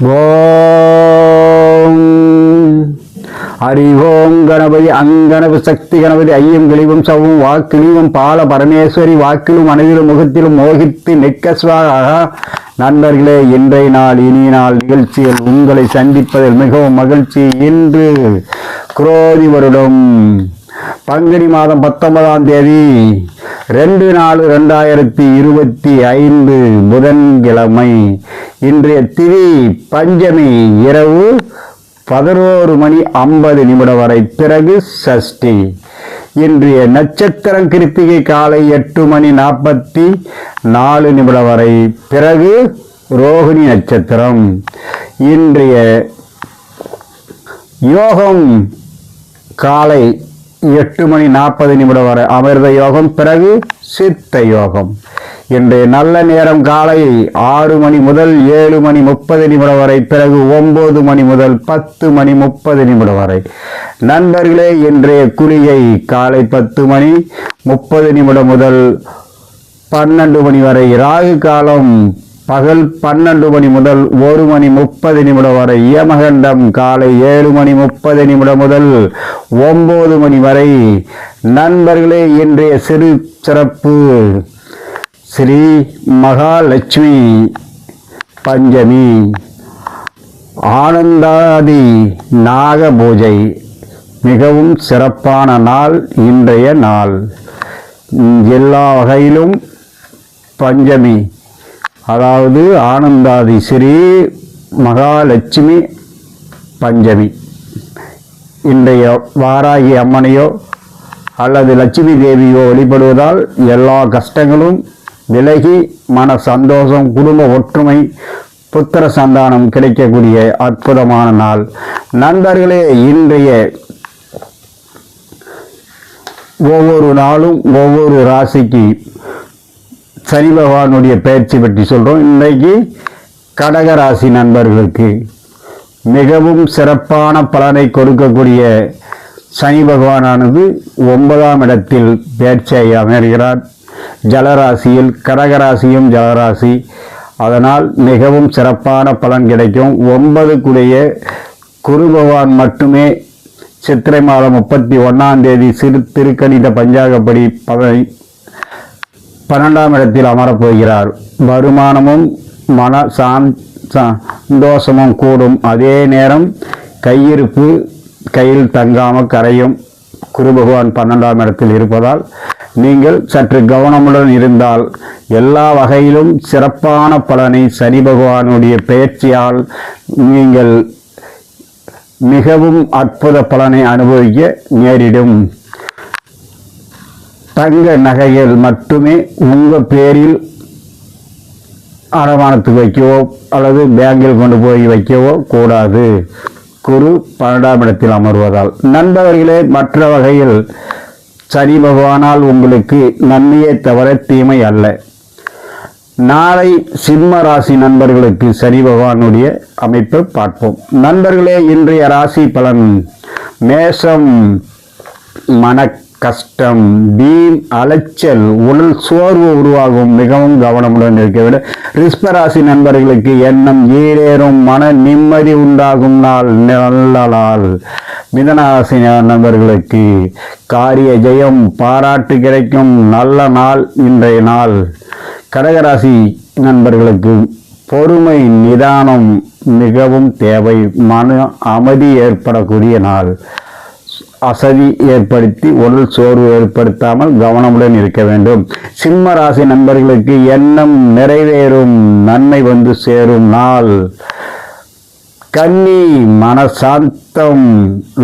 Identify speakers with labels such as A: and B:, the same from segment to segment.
A: ஓம். அறிவோம் கணபதி அங்கணப சக்தி கணபதி ஐயம் கிளிவும் சவும் வாக்கிழிவும் பால பரமேஸ்வரி வாக்கிலும் மனதிலும் முகத்திலும் மோகித்து நிற்கஸ்வாக நண்பர்களே இன்றைய நாள் இனிய நாள் நிகழ்ச்சியில் உங்களை சந்திப்பதில் மிகவும் மகிழ்ச்சி. இன்று குரோதி வருடம். பங்குனி மாதம் பத்தொன்பதாம் தேதி. ரெண்டு நாலு ரெண்டாயிரத்தி இருபத்தி ஐந்து புதன்கிழமை இன்றைய திதி பஞ்சமி இரவு பதினோரு மணி ஐம்பது நிமிடம் வரை பிறகு சஷ்டி. இன்றைய நட்சத்திரம் கிருத்திகை காலை எட்டு மணி நாற்பத்தி நாலு நிமிடம் வரை பிறகு ரோகிணி நட்சத்திரம். இன்றைய யோகம் காலை எட்டு மணி நாற்பது நிமிடம் வரை அமிர்த யோகம் பிறகு சித்த யோகம். இன்றைய நல்ல நேரம் காலை ஆறு மணி முதல் ஏழு மணி முப்பது நிமிடம் வரை பிறகு ஒன்பது மணி முதல் பத்து மணி முப்பது நிமிடம் வரை. நண்பர்களே இன்றைய குளிகை காலை பத்து மணி முப்பது நிமிடம் முதல் பன்னெண்டு மணி வரை ராகு காலம் பகல் பன்னெண்டு மணி முதல் ஒரு மணி முப்பது நிமிடம் வரை யமகண்டம் காலை ஏழு மணி முப்பது நிமிடம் முதல் ஒம்பது மணி வரை. நண்பர்களே இன்றைய சிறு சிறப்பு ஸ்ரீ மகாலட்சுமி பஞ்சமி. ஆனந்தாதி நாக பூஜை மிகவும் சிறப்பான நாள் இன்றைய நாள். எல்லா வகையிலும் பஞ்சமி. அதாவது ஆனந்தாதி ஸ்ரீ மகாலட்சுமி பஞ்சமி. இன்றைய வாராகி அம்மனையோ அல்லது லட்சுமி தேவியோ வழிபடுவதால் எல்லா கஷ்டங்களும் விலகி மன சந்தோஷம் குடும்ப ஒற்றுமை புத்திர சந்தானம் கிடைக்கக்கூடிய அற்புதமான நாள். நண்பர்களே இன்றைய ஒவ்வொரு நாளும் ஒவ்வொரு ராசிக்கு சனி பகவானுடைய பயிற்சி பற்றி சொல்கிறோம் இன்றைக்கு கடகராசி நண்பர்களுக்கு மிகவும் சிறப்பான பலனை கொடுக்கக்கூடிய சனி பகவானானது ஒன்பதாம் இடத்தில் பயிற்சியாகி அமைகிறார். ஜலராசியில் கடகராசியும் ஜலராசி. அதனால் மிகவும் சிறப்பான பலன் கிடைக்கும். ஒன்பதுக்குடைய குரு பகவான் மட்டுமே சித்திரை மாதம் முப்பத்தி ஒன்றாம் தேதி சிறு திருக்கணித பஞ்சாகப்படி பதவி பன்னெண்டாம் இடத்தில் அமரப்போகிறார். வருமானமும் மன சாந் சந்தோஷமும் கூடும். அதே நேரம் கையிருப்பு கையில் தங்காமல் கரையும் குரு பகவான் பன்னெண்டாம் இடத்தில் இருப்பதால் நீங்கள் சற்று கவனமுடன் இருந்தால் எல்லா வகையிலும் சிறப்பான பலனை சனி பகவானுடைய பெயர்ச்சியால் நீங்கள் மிகவும் அற்புத பலனை அனுபவிக்க நேரிடும். தங்க நகைகள் மட்டுமே உங்கள் பேரில் அடமானத்துக்கு வைக்கவோ அல்லது பேங்கில் கொண்டு போய் வைக்கவோ கூடாது. குரு பன்னெண்டாம் இடத்தில் அமர்வதால். நண்பர்களே மற்ற வகையில் சனி பகவானால் உங்களுக்கு நன்மையே தவிர தீமை அல்ல. நாளை சிம்ம ராசி நண்பர்களுக்கு சனி பகவானுடைய அமைப்பை பார்ப்போம். நண்பர்களே இன்றைய ராசி பலன் மேஷம் மன கஷ்டம் வீண் அலைச்சல் உடல் சோர்வு உருவாகும். மிகவும் கவனமுடன் இருக்க வேண்டும். ரிஸ்பராசி நண்பர்களுக்கு எண்ணம் ஈடேறும். மன நிம்மதி உண்டாகும் நாள் நல்ல நாள். மிதனராசி நண்பர்களுக்கு காரிய ஜெயம் பாராட்டு கிடைக்கும். நல்ல நாள் இன்றைய நாள். கடகராசி நண்பர்களுக்கு பொறுமை நிதானம் மிகவும் தேவை. மன அமைதி ஏற்படக்கூடிய நாள். அசதி ஏற்படுத்தி உடல் சோர்வு ஏற்படுத்தாமல் கவனமுடன் இருக்க வேண்டும். சிம்ம ராசி நண்பர்களுக்கு எண்ணம் நிறைவேறும் நன்மை வந்து சேரும் நாள். கன்னி மனசாந்தம்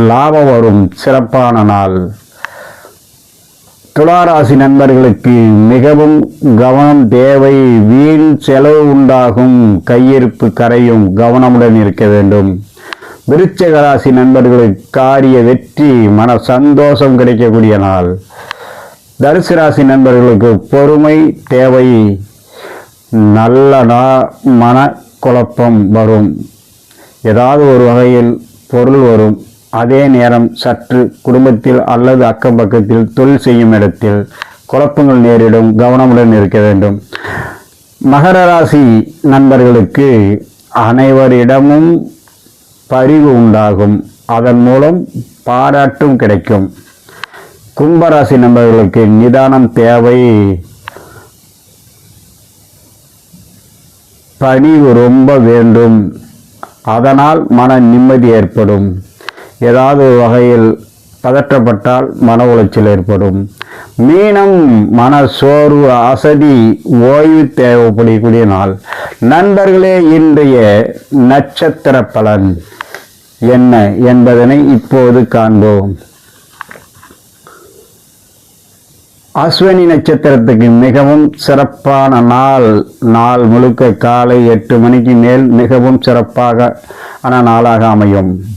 A: லாபம் வரும் சிறப்பான நாள். துளாராசி நண்பர்களுக்கு மிகவும் கவனம் தேவை வீண் செலவு உண்டாகும் கையிருப்பு கரையும் கவனமுடன் இருக்க வேண்டும். விருச்சக ராசி நண்பர்களுக்கு காரிய வெற்றி மன சந்தோஷம் கிடைக்கக்கூடிய நாள். தனுசு ராசி நண்பர்களுக்கு பொறுமை தேவை நல்ல நா மன குழப்பம் வரும். ஏதாவது ஒரு வகையில் பொருள் வரும். அதே நேரம் சற்று குடும்பத்தில் அல்லது அக்கம் பக்கத்தில் தொழில் செய்யும் இடத்தில் குழப்பங்கள் நேரிடும் கவனமுடன் இருக்க வேண்டும். மகர ராசி நண்பர்களுக்கு அனைவரிடமும் பரிவு உண்டாகும். அதன் மூலம் பாராட்டும் கிடைக்கும். கும்பராசி நண்பர்களுக்கு நிதானம் தேவை. பணிவு ரொம்ப வேண்டும். அதனால் மன நிம்மதி ஏற்படும். ஏதாவது வகையில் பதற்றப்பட்டால் மன உளைச்சல் ஏற்படும். மீனம் மன சோர்வு அசதி ஓய்வு தேவைப்படக்கூடிய நாள். நண்பர்களே இன்றைய நட்சத்திர பலன் என்ன என்பதனை இப்போது காண்போம். அஸ்வினி நட்சத்திரத்துக்கு மிகவும் சிறப்பான நாள். நாள் முழுக்க காலை எட்டு மணிக்கு மேல் மிகவும் சிறப்பாக ஆன நாளாக அமையும்.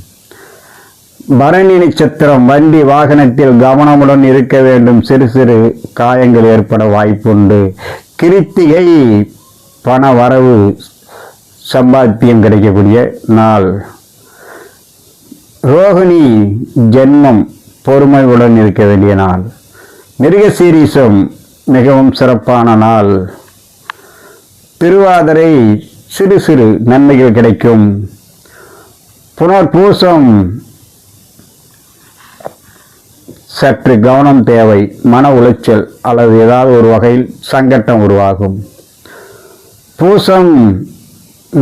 A: பரணி நட்சத்திரம் வண்டி வாகனத்தில் கவனமுடன் இருக்க வேண்டும். சிறு சிறு காயங்கள் ஏற்பட வாய்ப்புண்டு. கிருத்திகை பண வரவு சம்பாத்தியம் கிடைக்கக்கூடிய நாள். ரோகிணி ஜென்மம் பொறுமையுடன் இருக்க வேண்டிய நாள். மிருகசீரீசம் மிகவும் சிறப்பான நாள். திருவாதிரை சிறு சிறு நன்மைகள் கிடைக்கும். புனர்பூசம் சற்று கவனம் தேவை மன உளைச்சல் அல்லது ஏதாவது ஒரு வகையில் சங்கட்டம் உருவாகும். பூசம்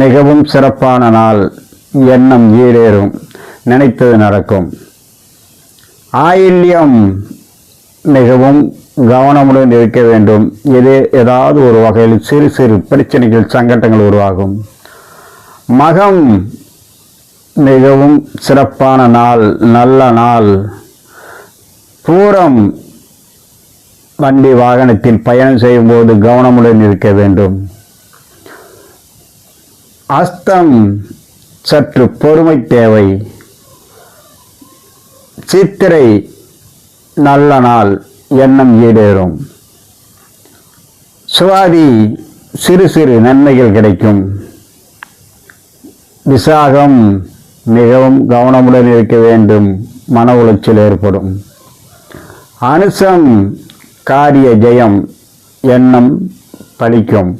A: மிகவும் சிறப்பான நாள் எண்ணம் ஈடேறும் நினைத்தது நடக்கும். ஆயில்யம் மிகவும் கவனமுடன் இருக்க வேண்டும் இது ஏதாவது ஒரு வகையில் சிறு சிறு பிரச்சனைகள் சங்கட்டங்கள் உருவாகும். மகம் மிகவும் சிறப்பான நாள் நல்ல நாள் பூரம் வண்டி வாகனத்தில் பயணம் செய்யும்போது கவனமுடன் இருக்க வேண்டும். அஸ்தம் சற்று பொறுமை தேவை. சித்திரை நல்ல நாள் எண்ணம் ஈடேறும். சுவாதி சிறு சிறு நன்மைகள் கிடைக்கும். விசாகம் மிகவும் கவனமுடன் இருக்க வேண்டும். மன உளைச்சல் ஏற்படும். அனுசம் காரிய ஜெயம் எண்ணம் பலிக்கும்.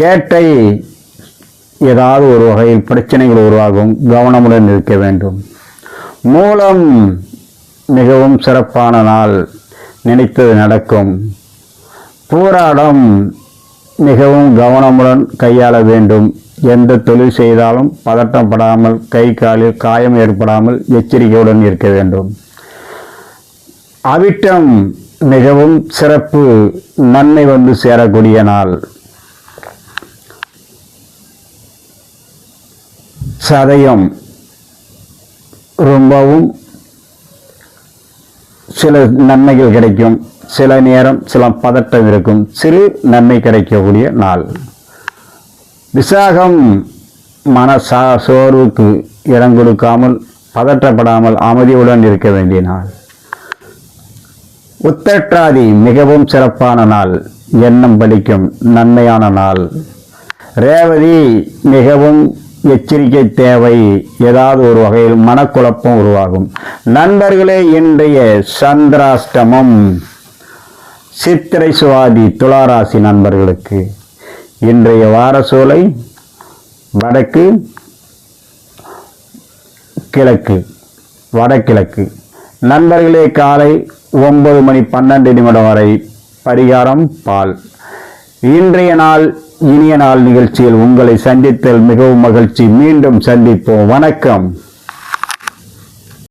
A: கேட்டை ஏதாவது ஒரு வகையில் பிரச்சனைகள் உருவாகும் கவனமுடன் இருக்க வேண்டும். மூலம் மிகவும் சிறப்பான நாள் நினைத்தது நடக்கும். போராடம் மிகவும் கவனமுடன் கையாள வேண்டும். எந்த தொழில் செய்தாலும் பதட்டப்படாமல் கை காலில் காயம் ஏற்படாமல் எச்சரிக்கையுடன் இருக்க வேண்டும். அவிட்டம் மிகவும் சிறப்பு நன்மை வந்து சேரக்கூடிய நாள். சதயம் ரொம்பவும் சில நன்மைகள் கிடைக்கும். சில நேரம் சில பதட்டம் இருக்கும். சிறு நன்மை கிடைக்கக்கூடிய நாள். விசாகம் மன சா சோர்வுக்கு இடம் கொடுக்காமல் பதற்றப்படாமல் அமைதியுடன் இருக்க வேண்டிய நாள். உத்தற்றாதி மிகவும் சிறப்பான நாள் எண்ணம் பலிக்கும் நன்மையான நாள். ரேவதி மிகவும் எச்சரிக்கை தேவை ஏதாவது ஒரு வகையில் மனக்குழப்பம் உருவாகும். நண்பர்களே இன்றைய சந்திராஷ்டமம் சித்திரை சுவாதி துளாராசி நண்பர்களுக்கு. இன்றைய வார சூலை வடக்கு கிழக்கு வடகிழக்கு. நண்பர்களே காலை ஒன்பது மணி பன்னெண்டு நிமிடம் வரை பரிகாரம் பால். இன்றைய நாள் இனிய நாள் நிகழ்ச்சியில் உங்களை சந்தித்தல் மிகவும் மகிழ்ச்சி. மீண்டும் சந்திப்போம். வணக்கம்.